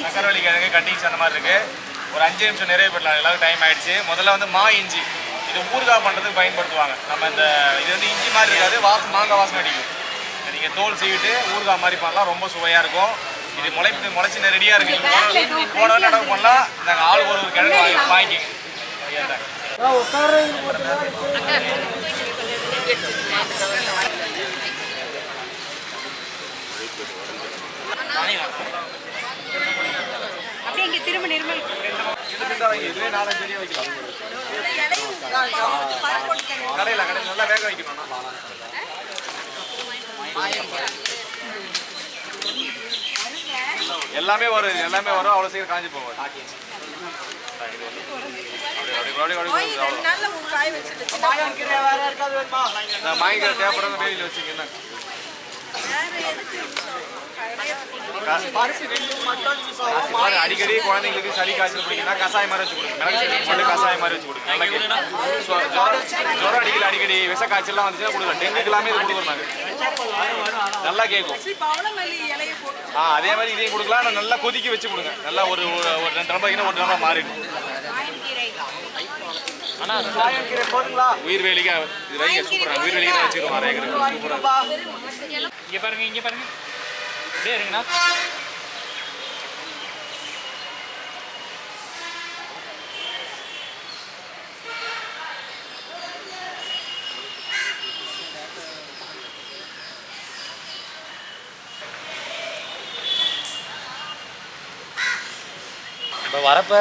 சக்கரவள்ளி கிழங்கு கட்டிங்ஸ் அந்த மாதிரி இருக்குது ஒரு அஞ்சு நிமிஷம் நிறைய போயிடலாம் எல்லாரும் டைம் ஆயிடுச்சு. முதல்ல வந்து மா இஞ்சி. இது ஊறுகாய் பண்ணுறதுக்கு பயன்படுத்துவாங்க. நம்ம இந்த இது வந்து இஞ்சி மாதிரி இருக்காது. வாசம் மாங்காய் வாசம் அடிக்கும் நீங்கள் தோல் சீவிட்டு ஊறுகாய் மாதிரி பண்ணலாம். ரொம்ப சுவையாக இருக்கும். இது முளை முளைச்சின ரெடியாக இருக்குது போன நடவு பண்ணலாம் நாங்கள் ஆள் ஒரு ஒரு கிழங்கு வாங்கி வாங்கி. அப்படியே இங்கே திரும்ப நிர்மல். இதுவே நாலஞ்சு செடியாக வைக்கலாம் கடையில் கடையில் நல்லா வேக வைக்கணும் எல்லாமே வரும் எல்லாமே வரும். அவ்வளோ சீக்கிரம் காஞ்சி போகும் அப்படி அப்படி அப்படி அப்படி அடிக்கடி குழந்தைங்களுக்கு சளி காய்ச்சல் பிடிக்குன்னா கசாயம் மாதிரி வச்சு கொடுங்க. மிளகு போட்டு கசாயம் மாதிரி வச்சு கொடுங்க. நல்லா கேட்கும். ஜுரம் அடிக்கல அடிக்கடி. விஷ காய்ச்சல்லாம் வந்துச்சுன்னா கொடுக்கலாம் டெங்குக்கு எல்லாமே இது கொடுக்குறாங்க நல்லா கேட்கும். ஆ அதே மாதிரி இதையும் கொடுக்கலாம். நல்லா கொதிக்க வச்சு கொடுங்க. நல்லா ஒரு ஒரு ரெண்டு வைக்கணும் ஒரு டம்ளர் மாறிடும். உயிர் வேலிக்கா இது வைங்க சூப்பரா உயிர் தான் ஏக்கருக்கு சூப்பரா இங்கே பாருங்க இங்கே பாருங்க. அப்படியே இருங்கண்ணா. இப்போ வரப்போ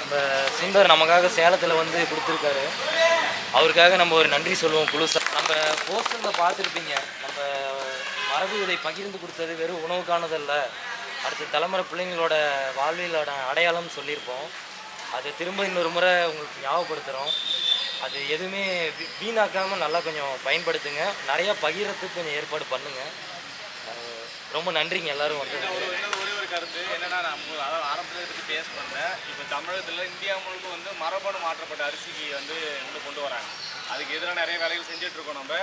நம்ம சிம்பர் நமக்காக சேலத்தில் வந்து கொடுத்துருக்காரு. அவருக்காக நம்ம ஒரு நன்றி சொல்லுவோம் புதுசாக நம்ம போஸ்டரில் பார்த்துருப்பீங்க. மரபு இதை பகிர்ந்து கொடுத்தது வெறும் உணவுக்கானதல்ல அடுத்த தலைமுறை பிள்ளைங்களோட வாழ்வியலோட அடையாளம்னு சொல்லியிருப்போம். அதை திரும்ப இன்னொரு முறை உங்களுக்கு ஞாபகப்படுத்துகிறோம் அது எதுவுமே வீ- வீணாக்காமல் நல்லா கொஞ்சம் பயன்படுத்துங்க. நிறையா பகிரத்துக்கு கொஞ்சம் ஏற்பாடு பண்ணுங்கள் ரொம்ப நன்றிங்க எல்லாரும் வந்ததுக்கு. ஒரு ஒரு கருத்து. என்னன்னா நான் அதாவது ஆரம்பத்தில் எடுத்து பேச பண்ணேன் இப்போ தமிழகத்தில் இந்தியா முழுக்க வந்து மரபணு மாற்றப்பட்ட அரிசிக்கு வந்து உள்ள கொண்டு வராங்க. அதுக்கு எதிராக நிறைய வேலைகள் செஞ்சுட்டு இருக்கோம் நம்ம.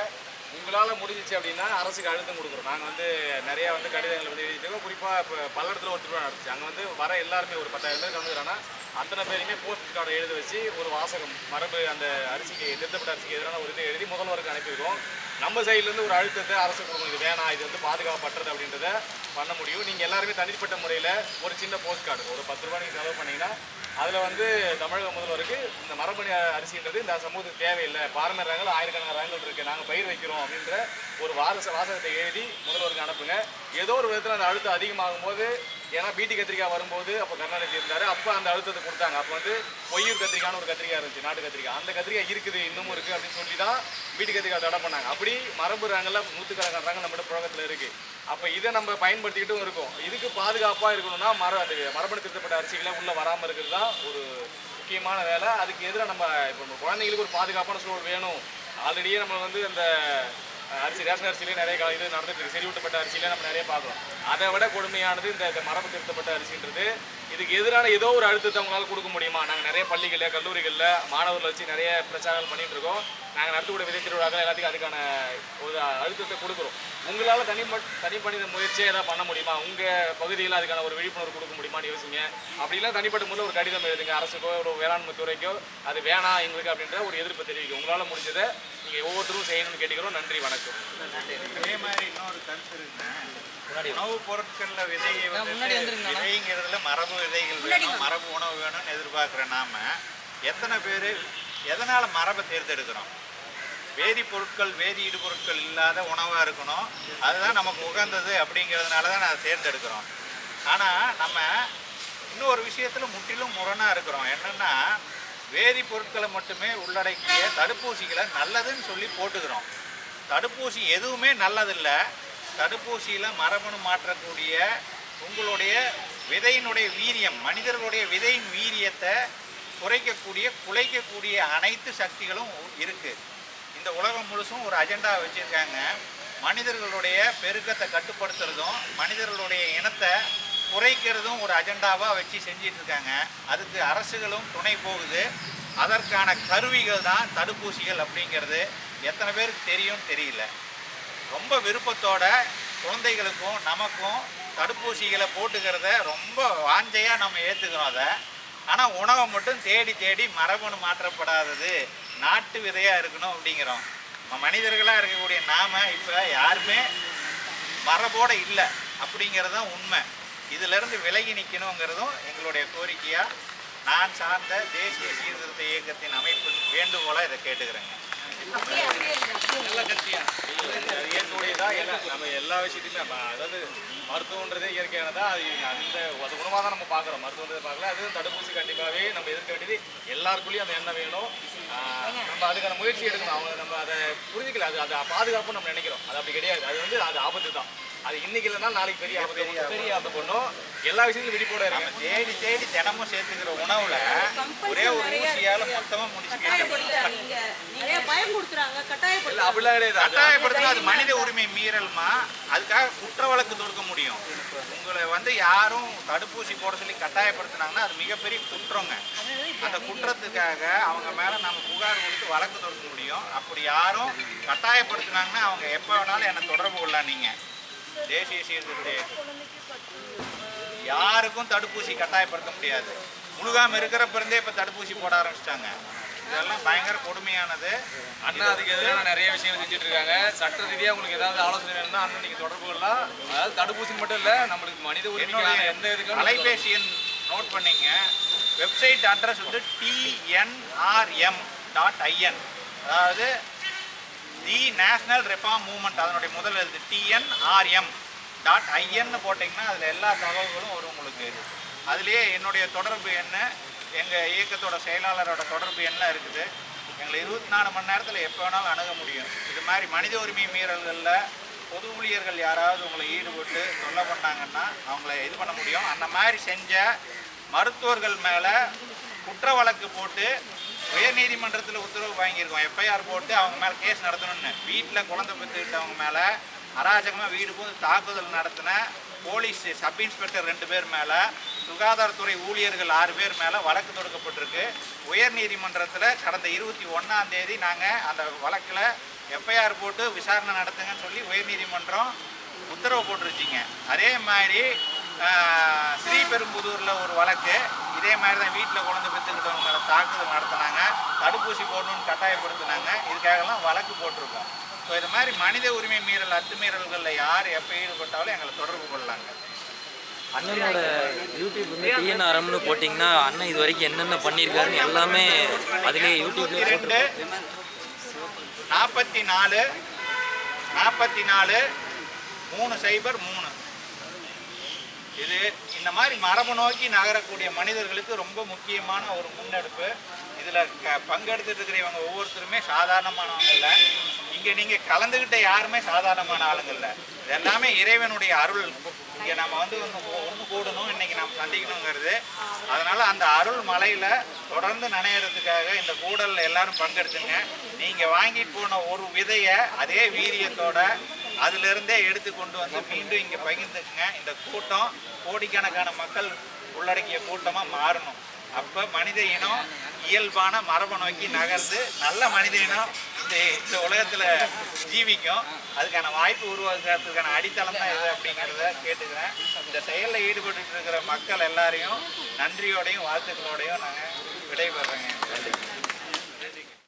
உங்களால் முடிஞ்சிச்சு அப்படின்னா அரசுக்கு அழுத்தம் கொடுக்குறோம். நாங்கள் வந்து நிறையா வந்து கடிதங்கள் வந்து எழுதிட்டு குறிப்பாக இப்போ பல்லடத்தில் ஒரு திருவிழா நடந்துச்சு. அங்கே வந்து வர எல்லாருமே ஒரு பத்தாயிரம் பேர் கலந்துக்கிறாங்கன்னா அத்தனை பேருமே போஸ்ட் கார்டை எழுத வச்சு ஒரு வாசகம் மரபு அந்த அரிசிக்கு திருத்தப்பட்ட அரிசிக்கு எதிரான ஒரு இதை எழுதி முதல்வருக்கு அனுப்பியிருக்கோம். நம்ம சைட்லேருந்து ஒரு அழுத்தத்தை அரசு கொடுக்கணும். இது வேணாம் இது வந்து பாதுகாப்பற்றது அப்படின்றத பண்ண முடியும். நீங்கள் எல்லாருமே தனிப்பட்ட முறையில் ஒரு சின்ன போஸ்ட் கார்டு ஒரு பத்து ரூபா நீங்கள் செலவு பண்ணீங்கன்னா அதில் வந்து தமிழக முதல்வருக்கு இந்த மரபணி அரிசின்றது இந்த சமூகத்துக்கு தேவையில்லை. பாரம்பரிய ரகங்கள் ஆயிரக்கணக்கான ரகங்கள் இருக்குது நாங்கள் பயிர் வைக்கிறோம் அப்படின்ற ஒரு வாரச வாசகத்தை எழுதி முதல்வருக்கு அனுப்புங்க. ஏதோ ஒரு விதத்தில் அந்த அழுத்தம் அதிகமாகும் போது ஏன்னா பீட்டி கத்திரிக்காய் வரும்போது அப்போ கருணாநிதி இருந்தார். அப்போ அந்த அழுத்தத்தை கொடுத்தாங்க. அப்போ வந்து பொய்யூர் கத்திரிக்கான்னு ஒரு கத்திரிக்காய் இருந்துச்சு நாட்டு கத்திரிக்காய். அந்த கத்திரிக்காய் இருக்குது இன்னமும் இருக்குது அப்படின்னு சொல்லி தான் பீட்டி கத்திரிக்காய் தடை பண்ணாங்க. அப்படி மரபு ரகங்களில் நூற்றுக்கணக்கான ரகங்கள் நம்மகிட்ட புழக்கத்தில் இருக்குது அப்போ இதை நம்ம பயன்படுத்திக்கிட்டும் இருக்கோம். இதுக்கு பாதுகாப்பாக இருக்கணும்னா மர அது மரபணு திருத்தப்பட்ட அரிசிகளை உள்ளே வராமல் இருக்கிறது தான் ஒரு முக்கியமான வேலை. அதுக்கு எதிராக நம்ம இப்போ நம்ம குழந்தைங்களுக்கு ஒரு பாதுகாப்பான சூழல் வேணும். ஆல்ரெடியே நம்ம வந்து அந்த அரிசி ரேஷன் அரிசியிலே நிறைய கால இது நடந்துட்டு இருக்கு. செறிவூட்டப்பட்ட அரிசியில நம்ம நிறைய பார்க்கலாம் அதை விட கொடுமையானது இந்த இந்த மரபு திருத்தப்பட்ட அரிசின்றது. இதுக்கு எதிரான ஏதோ ஒரு அழுத்தத்தை அவங்களால கொடுக்க முடியுமா? நாங்கள் நிறைய பள்ளிகளில் கல்லூரிகளில் மாணவர்களை வச்சு நிறைய பிரச்சாரங்கள் பண்ணிட்டு இருக்கோம். நாங்கள் நடத்தக்கூடிய விதை திருவிழாக்கள் எல்லாத்துக்கும் அதுக்கான ஒரு அழுத்தத்தை கொடுக்குறோம். உங்களால் தனி தனிப்பணித முயற்சியை ஏதாவது பண்ண முடியுமா? உங்கள் பகுதியில் அதுக்கான ஒரு விழிப்புணர்வு கொடுக்க முடியுமான்னு யோசிங்க. அப்படிலாம் தனிப்பட்ட முறையில் ஒரு கடிதம் எழுதுங்க. அரசுக்கோ ஒரு வேளாண்மை துறைக்கோ அது வேணாம் எங்களுக்கு அப்படின்ற ஒரு எதிர்ப்பு தெரிவிக்கும். உங்களால் முடிஞ்சதை நீங்கள் ஒவ்வொருத்தரும் செய்யணும்னு கேட்டுக்கிறோம். நன்றி வணக்கம். அதே மாதிரி இன்னொரு கருத்து இருக்குங்க. முன்னாடி உணவுப் பொருட்கள்ல விதையை வந்து விதைங்கிறதுல மரபு விதைகள் வேணும் மரபு உணவு வேணும்னு எதிர்பார்க்குற நாம எத்தனை பேர் எதனால மரபை தேர்ந்தெடுக்கிறோம்? வேதிப்பொருட்கள் வேதி இடுபொருட்கள் இல்லாத உணவாக இருக்கணும். அதுதான் நமக்கு உகந்தது அப்படிங்கிறதுனால தான் அதை தேர்ந்தெடுக்கிறோம். ஆனால் நம்ம இன்னொரு விஷயத்தில் முற்றிலும் முரணாக இருக்கிறோம். என்னென்னா வேதிப்பொருட்களை மட்டுமே உள்ளடக்கிய தடுப்பூசிகளை நல்லதுன்னு சொல்லி போட்டுக்கிறோம். தடுப்பூசி எதுவுமே நல்லதில்லை. தடுப்பூசியில் மரபணு மாற்றக்கூடிய உங்களுடைய விதையினுடைய வீரியம் மனிதர்களுடைய விதையின் வீரியத்தை குறைக்கக்கூடிய குலைக்கக்கூடிய அனைத்து சக்திகளும் இருக்குது இந்த உலகம் முழுசும் ஒரு அஜெண்டா வச்சுருக்காங்க. மனிதர்களுடைய பெருக்கத்தை கட்டுப்படுத்துறதும் மனிதர்களுடைய இனத்தை குறைக்கிறதும் ஒரு அஜெண்டாவாக வச்சு செஞ்சிட்டு இருக்காங்க. அதுக்கு அரசுகளும் துணை போகுது. அதற்கான கருவிகள் தான் தடுப்பூசிகள் அப்படிங்கிறது எத்தனை பேருக்கு தெரியும் தெரியல. ரொம்ப விருப்பத்தோட குழந்தைகளுக்கும் நமக்கும் தடுப்பூசிகளை போட்டுக்கிறத ரொம்ப வாஞ்சையாக நம்ம ஏற்றுக்கிறோம் அதை. ஆனால் உணவை மட்டும் தேடி தேடி மரபணு மாற்றப்படாதது. நாட்டு விதையாக இருக்கணும் அப்படிங்கிறோம். மனிதர்களாக இருக்கக்கூடிய நாம இப்போ யாருமே மரபோட இல்லை அப்படிங்கிறது தான் உண்மை. இதிலிருந்து விலகி நிற்கணுங்கிறதும் எங்களுடைய கோரிக்கையாக நான் சார்ந்த தேசிய சீர்திருத்த இயக்கத்தின் அமைப்பின் வேண்டுகோளாக இதை கேட்டுக்கிறேங்க. நம்ம எல்லா விஷயத்தையுமே அப்ப அதாவது மருத்துவன்றதே இயற்கையானதா அது அந்த அது குணமாக தான் நம்ம பார்க்குறோம் மருத்துவன்றதை பார்க்கல அது தடுப்பூசி கண்டிப்பாகவே நம்ம எதிர்க்க வேண்டியது எல்லாருக்குள்ளேயும் அந்த எண்ணம் வேணும் நம்ம அதுக்கான முயற்சி எடுக்கணும் அவங்க நம்ம அதை புரிஞ்சுக்கல அது அதை பாதுகாப்புன்னு நம்ம நினைக்கிறோம் அது அப்படி கிடையாது அது வந்து அது ஆபத்து தான் அது இன்னைக்கு இல்லைன்னா நாளைக்கு பெரிய ஆபத்து. பெரிய ஆபத்து பண்ணும் எல்லா விஷயத்துலையும் விழிப்போட நம்ம இருக்கு. தேடி தேடி தினமும் சேர்த்துக்கிற உணவுல ஒரே ஒரு ஊசியால மொத்தமா கட்டாயப்படுத்தினா அது மனித உரிமை மீறல்மா? அதுக்காக குற்ற வழக்கு தொடுக்க முடியும். உங்களை வந்து யாரும் தடுப்பூசி போட சொல்லி கட்டாயப்படுத்தினாங்கன்னா அது மிகப்பெரிய குற்றங்க. அந்த குற்றத்துக்காக அவங்க மேல நம்ம புகார் கொடுத்து வழக்கு தொடுக்க முடியும். அப்படி யாரும் கட்டாயப்படுத்தினாங்கன்னா அவங்க எப்போ வேணாலும் என்னை தொடர்பு கொள்ளலாம் நீங்க தேசிய சீர்திருத்த யாருக்கும் தடுப்பூசி கட்டாயப்படுத்த முடியாது. முழுகாம இருக்கிறப்ப இருந்தே இப்ப தடுப்பூசி போட ஆரம்பிச்சிட்டாங்க. இதெல்லாம் பயங்கர கொடுமையானது. அண்ணா அதுக்கு எதிராக நிறைய விஷயங்கள் செஞ்சுட்டு இருக்காங்க. சட்ட ரீதியாக உங்களுக்கு ஏதாவது ஆலோசனை வேணும்னா அண்ணன் நீங்கள் தொடர்பு கொள்ளலாம். அதாவது தடுப்பூசி மட்டும் இல்லை நம்மளுக்கு மனித உரிமைக்கான என்னுடைய எந்த இதுக்கும் அலைபேசி எண் நோட் பண்ணீங்க. வெப்சைட் அட்ரஸ் வந்து டிஎன்ஆர்எம் டாட் ஐஎன் அதாவது தி நேஷ்னல் ரிஃபார்ம் மூமெண்ட் அதனுடைய முதல் எழுத்து டிஎன்ஆர்எம் டாட் ஐஎன்னு போட்டிங்கன்னா அதில் எல்லா தகவல்களும் வரும் உங்களுக்கு. அதுலேயே என்னுடைய தொடர்பு என்ன எங்கள் இயக்கத்தோட செயலாளரோட தொடர்பு என்ன இருக்குது எங்களை இருபத்தி நாலு மணி நேரத்தில் எப்போ வேணாலும் அணுக முடியும். இது மாதிரி மனித உரிமை மீறல்களில் பொது ஊழியர்கள் யாராவது உங்களை ஈடுபட்டு தொல்லை பண்ணாங்கன்னா அவங்கள இது பண்ண முடியும். அந்த மாதிரி செஞ்ச மருத்துவர்கள் மேலே குற்ற வழக்கு போட்டு உயர்நீதிமன்றத்தில் உத்தரவு வாங்கியிருக்கோம். எஃப்ஐஆர் போட்டு அவங்க மேலே கேஸ் நடத்தணும்னு. வீட்டில் குழந்தை பெற்றுக்கிட்டவங்க மேலே அராஜகமாக வீடு போது தாக்குதல் நடத்தின போலீஸ் சப் இன்ஸ்பெக்டர் ரெண்டு பேர் மேலே சுகாதாரத்துறை ஊழியர்கள் ஆறு பேர் மேலே வழக்கு தொடுக்கப்பட்டிருக்கு. உயர்நீதிமன்றத்தில் கடந்த இருபத்தி ஒன்றாம் தேதி நாங்கள் அந்த வழக்கில் எஃப்ஐஆர் போட்டு விசாரணை நடத்துங்கன்னு சொல்லி உயர்நீதிமன்றம் உத்தரவு போட்டுருச்சிங்க. அதே மாதிரி ஸ்ரீபெரும்புதூரில் ஒரு வழக்கு. இதே மாதிரி தான் வீட்டில் குழந்தை பெற்றுக்கிட்டவங்க மேலே தாக்குதல் நடத்தினாங்க. தடுப்பூசி போடணும்னு கட்டாயப்படுத்தினாங்க. இதுக்காகலாம் வழக்கு போட்டிருக்கோம். ஸோ இது மாதிரி மனித உரிமை மீறல் அத்துமீறல்களில் யார் எப்போ ஈடுபட்டாலும் எங்களை தொடர்பு கொள்ளலாங்க. அண்ணனோட யூடியூப் வந்து டிஎன்ஆர்எம்னு போட்டிங்கன்னா அண்ணன் இது வரைக்கும் என்னென்ன பண்ணியிருக்காருன்னு எல்லாமே அதிலே யூடியூப்லேயே இரண்டு நாற்பத்தி நாலு நாற்பத்தி நாலு மூணு சைபர் மூணு. இது இந்த மாதிரி மரபு நோக்கி நகரக்கூடிய மனிதர்களுக்கு ரொம்ப முக்கியமான ஒரு முன்னெடுப்பு. இதில் க பங்கெடுத்துட்டு இருக்கிறவங்க ஒவ்வொருத்தருமே சாதாரணமானவங்க இல்லை. இங்கே நீங்கள் கலந்துக்கிட்ட யாருமே சாதாரணமான ஆளுங்க இல்லை. இது எல்லாமே இறைவனுடைய அருள். இங்கே நம்ம வந்து ஒன்று ஒன்று கூடணும் இன்னைக்கு நம்ம சந்திக்கணுங்கிறது. அதனால் அந்த அருள் மலையில் தொடர்ந்து நனையிறதுக்காக இந்த கூடலில் எல்லாரும் பங்கெடுத்துங்க. நீங்கள் வாங்கிட்டு போன ஒரு விதையை அதே வீரியத்தோட அதிலிருந்தே எடுத்து கொண்டு வந்து மீண்டும் இங்கே பகிர்ந்துக்குங்க. இந்த கூட்டம் கோடிக்கணக்கான மக்கள் உள்ளடக்கிய கூட்டமாக மாறணும். அப்போ மனித இனம் இயல்பான மரபை நோக்கி நகர்ந்து நல்ல மனித இனம் இந்த இந்த உலகத்தில் ஜீவிக்கும். அதுக்கான வாய்ப்பு உருவாக்குறதுக்கான அடித்தளம் தான் இது அப்படிங்கிறத கேட்டுக்கிறேன். இந்த செயலில் ஈடுபட்டு இருக்கிற மக்கள் எல்லாரையும் நன்றியோடையும் வாழ்த்துக்களோடையும் நாங்கள் விடைபெறுறோங்க. நன்றி